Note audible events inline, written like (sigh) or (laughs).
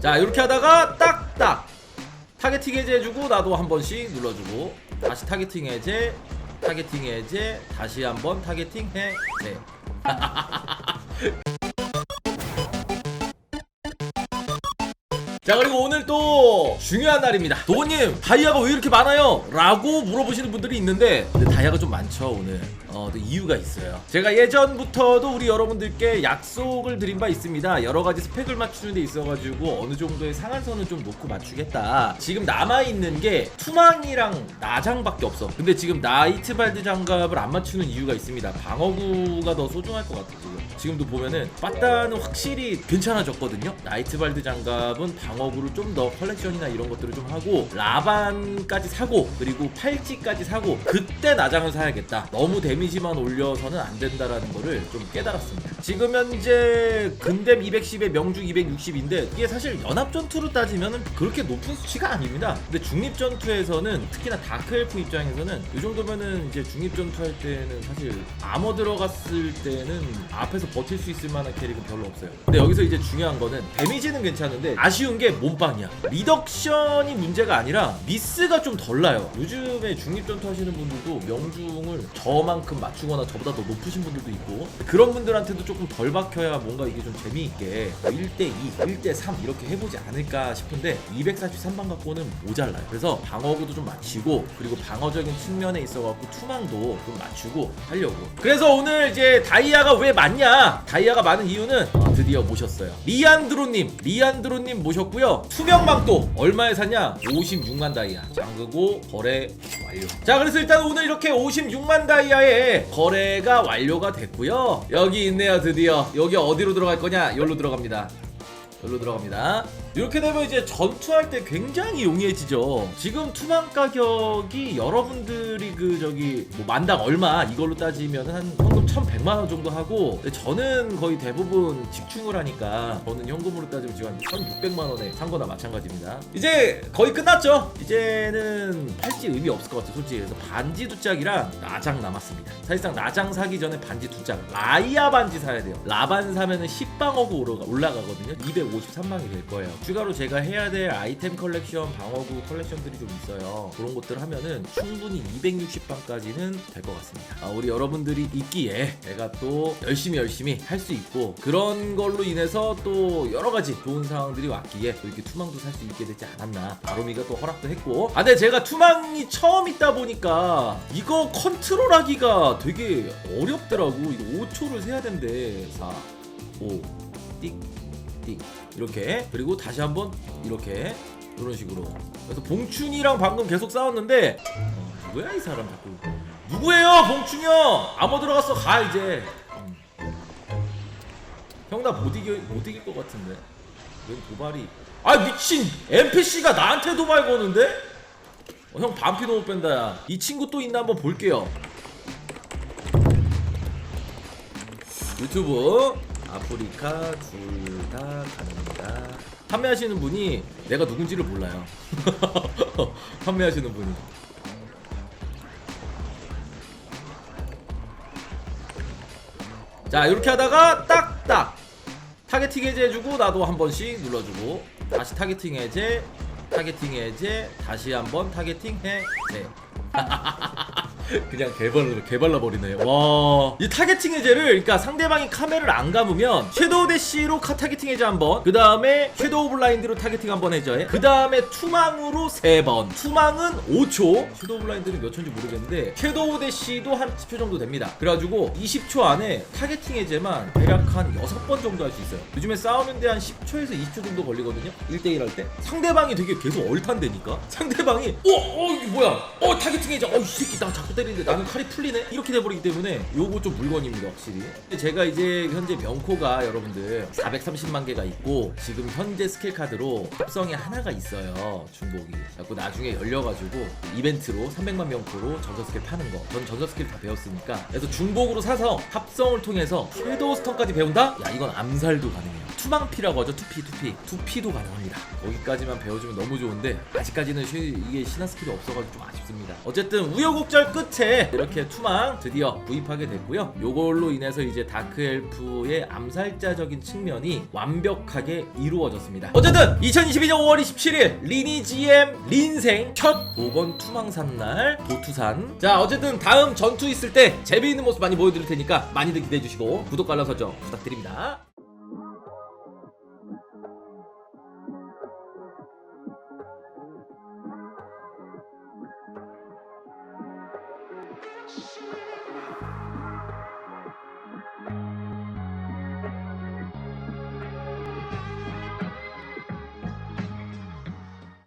자 이렇게 하다가 딱딱. 타겟팅 해제해주고 나도 한 번씩 눌러주고 다시 타겟팅 해제 타겟팅 해제 다시 한번 타겟팅 해제 (laughs) 자 그리고 오늘 또 중요한 날입니다. 도건님 다이아가 왜 이렇게 많아요? 라고 물어보시는 분들이 있는데 근데 다이아가 좀 많죠 오늘. 어, 또 이유가 있어요. 제가 예전부터도 우리 여러분들께 약속을 드린 바 있습니다. 여러 가지 스펙을 맞추는 데 있어가지고 어느 정도의 상한선은 좀 놓고 맞추겠다. 지금 남아있는 게 투망이랑 나장밖에 없어. 근데 지금 나이트발드 장갑을 안 맞추는 이유가 있습니다. 방어구가 더 소중할 것 같아 지금. 지금도 보면은 빠따는 확실히 괜찮아졌거든요. 나이트발드 장갑은 방어 구를 좀 더 컬렉션이나 이런 것들을 좀 하고 라반까지 사고 그리고 팔찌까지 사고 그때 나장을 사야겠다. 너무 데미지만 올려서는 안 된다라는 거를 좀 깨달았습니다. 지금 현재 근댐 210에 명중 260인데 이게 사실 연합 전투로 따지면 그렇게 높은 수치가 아닙니다. 근데 중립 전투에서는 특히나 다크엘프 입장에서는 이 정도면은 이제 중립 전투 할 때는 사실 아머 들어갔을 때는 앞에서 버틸 수 있을 만한 캐릭은 별로 없어요. 근데 여기서 이제 중요한 거는 데미지는 괜찮은데 아쉬운 게 몸빵이야. 리덕션이 문제가 아니라 미스가 좀 덜 나요. 요즘에 중립 전투 하시는 분들도 명중을 저만큼 맞추거나 저보다 더 높으신 분들도 있고 그런 분들한테도 조금 덜 박혀야 뭔가 이게 좀 재미있게 1대2, 1대3 이렇게 해보지 않을까 싶은데 243방 갖고는 모자라요. 그래서 방어구도 좀 맞추고 그리고 방어적인 측면에 있어갖고 투망도 좀 맞추고 하려고. 그래서 오늘 이제 다이아가 왜 많냐? 다이아가 많은 이유는 아, 드디어 모셨어요. 리안드로님 리안드로님 모셨고요. 투명망도 얼마에 샀냐? 56만 다이아. 잠그고 거래 완료. 자 그래서 일단 오늘 이렇게 56만 다이아의 거래가 완료가 됐고요. 여기 있네요 드디어. 여기 어디로 들어갈 거냐? 여기로 들어갑니다 여기로 들어갑니다. 이렇게 되면 이제 전투할 때 굉장히 용이해지죠. 지금 투망 가격이 여러분들이 그 저기 뭐 만당 얼마 이걸로 따지면 한 현금 1,100만 원 정도 하고 저는 거의 대부분 집중을 하니까 저는 현금으로 따지면 지금 한 1,600만 원에 산 거나 마찬가지입니다. 이제 거의 끝났죠. 이제는 팔찌 의미 없을 것 같아요. 솔직히 그래서 반지 두 짝이랑 나장 남았습니다. 사실상 나장 사기 전에 반지 두 짝. 라이아 반지 사야 돼요. 라반 사면은 10방어구 올라가, 올라가거든요. 253방이 될 거예요. 추가로 제가 해야 될 아이템 컬렉션, 방어구 컬렉션들이 좀 있어요. 그런 것들 하면은 충분히 260방까지는 될 것 같습니다. 아, 우리 여러분들이 있기에 제가 또 열심히 열심히 할 수 있고 그런 걸로 인해서 또 여러 가지 좋은 상황들이 왔기에 또 이렇게 투망도 살 수 있게 되지 않았나. 바로미가 또 허락도 했고. 아, 근데 제가 투망이 처음 있다 보니까 이거 컨트롤하기가 되게 어렵더라고. 이거 5초를 세야 된대. 4, 5, 띡, 띡. 이렇게. 그리고 다시 한번 이렇게. 이런 식으로. 그래서 봉춘이랑 방금 계속 싸웠는데 어, 누구야 이 사람 자꾸. 누구예요 봉춘이 형? 아무 들어갔어 가 이제. 형나 못 이겨 못 이길 것 같은데. 웬 도발이? 아 미친 NPC가 나한테 도발 거는데? 어, 형 반피도 못 뺀다 야. 이 친구 또 있나 한번 볼게요. 유튜브 아프리카 둘 다 가능합니다. 판매하시는 분이 내가 누군지를 몰라요. (laughs) 판매하시는 분이. 자 이렇게 하다가 딱딱 타겟팅 해제해주고 나도 한 번씩 눌러주고 다시 타겟팅 해제 타겟팅 해제 다시 한번 타겟팅 해제 (laughs) (laughs) 그냥 개발로 개발라 버리네. 와. 이 타겟팅 해제를 그러니까 상대방이 카메라를 안 감으면 섀도우 대시로 카 타겟팅 해제 한 번. 그 다음에 섀도우 블라인드로 타겟팅 한 번 해제. 그다음에 투망으로 세 번. 투망은 5초. 섀도우 블라인드는 몇 초인지 모르겠는데 섀도우 대시도 한 10초 정도 됩니다. 그래 가지고 20초 안에 타겟팅 해제만 대략 한 6번 정도 할 수 있어요. 요즘에 싸우는데 한 10초에서 20초 정도 걸리거든요. 1대1 할 때. 상대방이 되게 계속 얼탄대니까. 상대방이 어, 어 이게 뭐야? 어 타겟팅 해제. 어이 새끼 나 자꾸 때리는데 나는 칼이 풀리네? 이렇게 돼버리기 때문에 요거 좀 물건입니다 확실히. 근데 제가 이제 현재 명코가 여러분들 430만 개가 있고 지금 현재 스킬 카드로 합성이 하나가 있어요 중복이. 그래고 나중에 열려가지고 이벤트로 300만 명코로 전설 스킬 파는 거전 전설 스킬 다 배웠으니까. 그래서 중복으로 사서 합성을 통해서 섀도우 스톤까지 배운다? 야 이건 암살도 가능해요. 투망피라고 하죠 투피 투피. 투피도 가능합니다. 거기까지만 배워주면 너무 좋은데 아직까지는 시- 이게 신화 스킬이 없어가지고 좀 아쉽습니다 어쨌든 우여곡절 끝 끝에 이렇게 투망 드디어 구입하게 됐고요. 요걸로 인해서 이제 다크 엘프의 암살자적인 측면이 완벽하게 이루어졌습니다. 어쨌든 2022년 5월 27일 리니지엠 린생 첫 5번 투망산 날 도투산. 자 어쨌든 다음 전투 있을 때 재미있는 모습 많이 보여드릴 테니까 많이들 기대해 주시고 구독과 알람 설정 부탁드립니다. shoot.